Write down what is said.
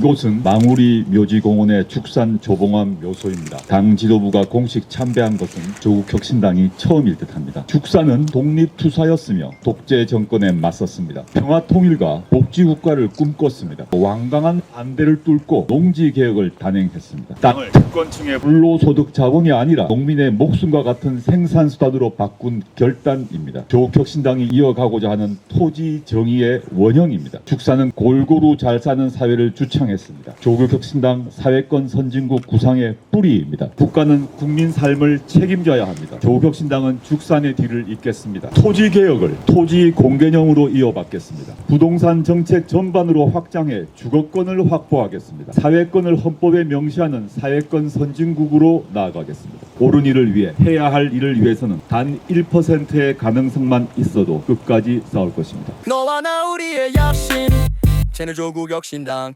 이곳은 망우리 묘지공원의 죽산 조봉암 묘소입니다. 당 지도부가 공식 참배한 것은 조국 혁신당이 처음일 듯합니다. 죽산은 독립투사였으며 독재 정권에 맞섰습니다. 평화통일과 복지국가를 꿈꿨습니다. 완강한 반대를 뚫고 농지개혁을 단행했습니다. 땅을 특권층의 불로소득 자본이 아니라 농민의 목숨과 같은 생산수단으로 바꾼 결단입니다. 조국 혁신당이 이어가고자 하는 토지 정의의 원형입니다. 죽산은 골고루 잘 사는 사회를 주 창했습니다. 조국혁신당 사회권 선진국 구상의 뿌리입니다. 국가는 국민 삶을 책임져야 합니다. 조국혁신당은 죽산의 뒤를 잇겠습니다. 토지 개혁을 토지 공개념으로 이어받겠습니다. 부동산 정책 전반으로 확장해 주거권을 확보하겠습니다. 사회권을 헌법에 명시하는 사회권 선진국으로 나아가겠습니다. 옳은 일을 위해 해야 할 일을 위해서는 단 1%의 가능성만 있어도 끝까지 싸울 것입니다. 너와 나 우리의 약신 쟤는 조국 혁신당